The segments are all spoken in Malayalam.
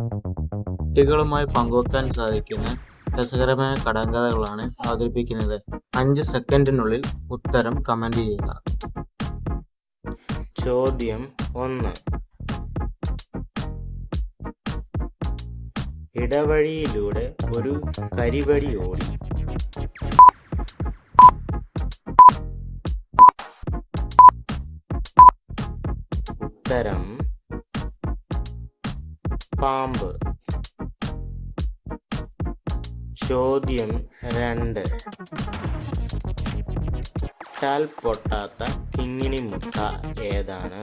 കുട്ടികളുമായി പങ്കുവെക്കാൻ സാധിക്കുന്ന രസകരമായ കടങ്കഥകളാണ് അവതരിപ്പിക്കുന്നത്. അഞ്ച് സെക്കൻഡിനുള്ളിൽ ഉത്തരം കമന്റ് ചെയ്യുക. ചോദ്യം ഒന്ന്. ഇടവഴിയിലൂടെ ഒരു കരിവഴി ഓടി. ഉത്തരം പാമ്പ് ചോദ്യം രണ്ട് ഇട്ടാൽ പൊട്ടാത്ത കിങ്ങിണി മുട്ട ഏതാണ്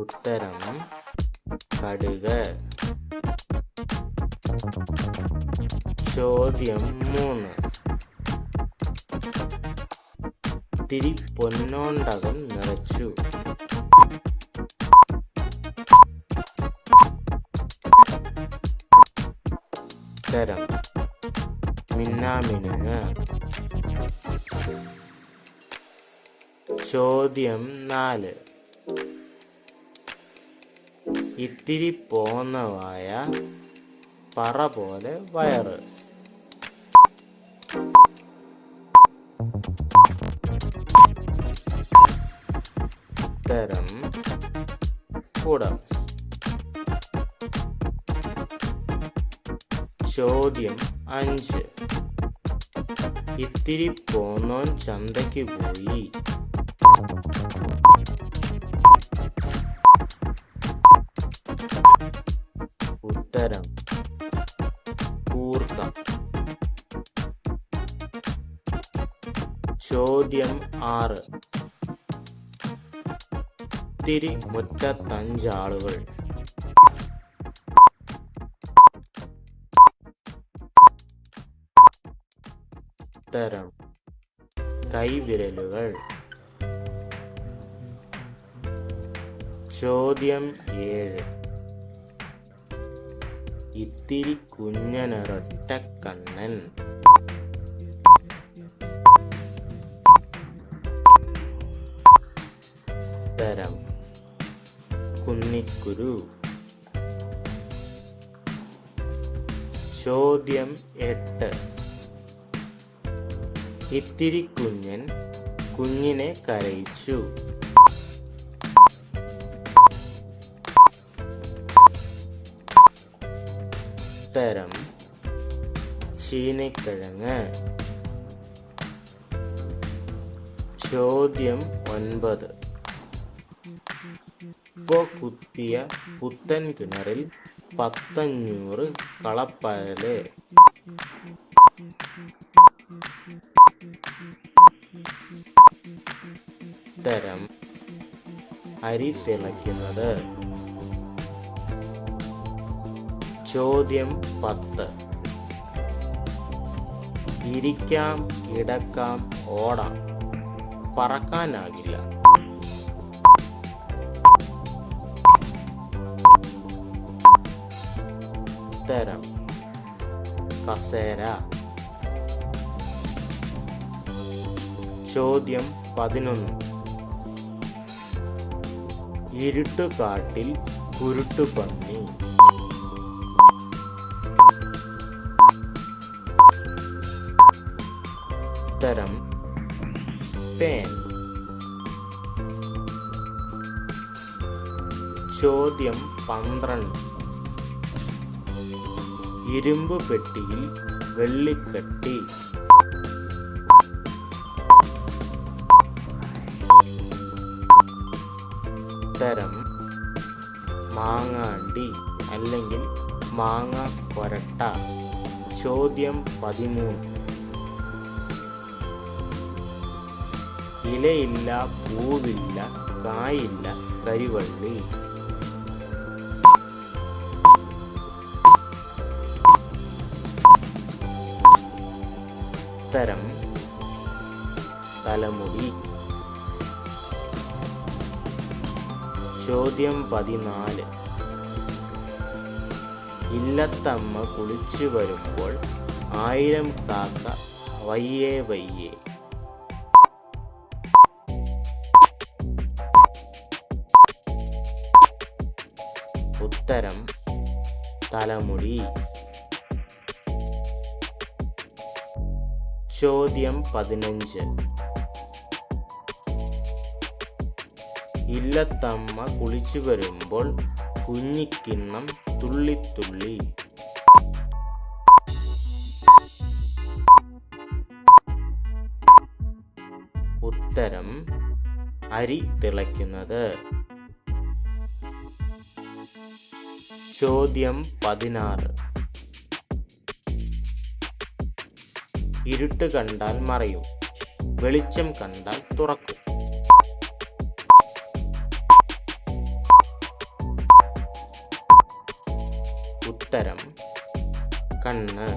ഉത്തരം കടുക് ചോദ്യം മൂന്ന് തിരി പൊന്നോണ്ടകം നിറച്ചു. ഉത്തരം. മിന്നാമിനുങ്ങ്. ചോദ്യം നാല്. ഇത്തിരി പോന്നവായ പറ പോലെ വയറ്. ഉത്തരം കൂടാം. ചോദ്യം അഞ്ച്. ഇത്തിരി പോന്നോൻ ചന്തയ്ക്ക് പോയി. ഉത്തരം കൂർക്ക ചോദ്യം ആറ്. ഇത്തിരി മുറ്റത്തഞ്ചാളുകൾ. ഉത്തരം കൈവിരലുകൾ. ചോദ്യം ഏഴ്. ഇത്തിരി കുഞ്ഞനൊരൊറ്റ കണ്ണൻ. ഉത്തരം കുന്നിക്കുരു ചോദ്യം എട്ട്. ഇത്തിരി കുഞ്ഞൻ കുഞ്ഞിനെ കരയിച്ചു. ഉത്തരം ചീനക്കിഴങ്ങ്. ചോദ്യം ഒൻപത്. ഇപ്പോ കുത്തിയ പുത്തൻ കിണറിൽ പത്തഞ്ഞൂറ് കളപ്പയൽ തരം അരി തിളയ്ക്കുന്നത്. ചോദ്യം പത്ത്. ഇരിക്കാം കിടക്കാം ഓടാം. പറക്കാനാകില്ല. ഉത്തരം. കസേര. ചോദ്യം പതിനൊന്ന്. ഇരുട്ടുകാട്ടിൽ കുരുട്ടുപന്നി ഉത്തരം പേൻ ചോദ്യം പന്ത്രണ്ട്. ഇരുമ്പ് പെട്ടിയിൽ വെള്ളിക്കട്ടി ഉത്തരം മാങ്ങാണ്ടി അല്ലെങ്കിൽ മാങ്ങ കൊരട്ട ചോദ്യം പതിമൂന്ന് ഇലയില്ല പൂവില്ല കായില്ല കരിവള്ളി ഉത്തരം തലമുടി. ചോദ്യം പതിനാല്. ഇല്ലത്തമ്മ കുളിച്ചു വരുമ്പോൾ ആയിരം കാക്ക വയ്യേ വയ്യേ. ഉത്തരം തലമുടി. ചോദ്യം പതിനഞ്ച്. ഇല്ലത്തമ്മ കുളിച്ചു വരുമ്പോൾ കുഞ്ഞിക്കിണ്ണം തുള്ളിത്തുള്ളി ഉത്തരം അരി തിളയ്ക്കുന്നത്. ചോദ്യം പതിനാറ്. ഇരുട്ട് കണ്ടാൽ മറയും. വെളിച്ചം കണ്ടാൽ തുറക്കും. ഉത്തരം കണ്ണ്.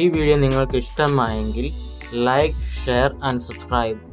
ഈ വീഡിയോ നിങ്ങൾക്ക് ഇഷ്ടമായെങ്കിൽ ലൈക്ക് ഷെയർ ആൻഡ് സബ്സ്ക്രൈബ്.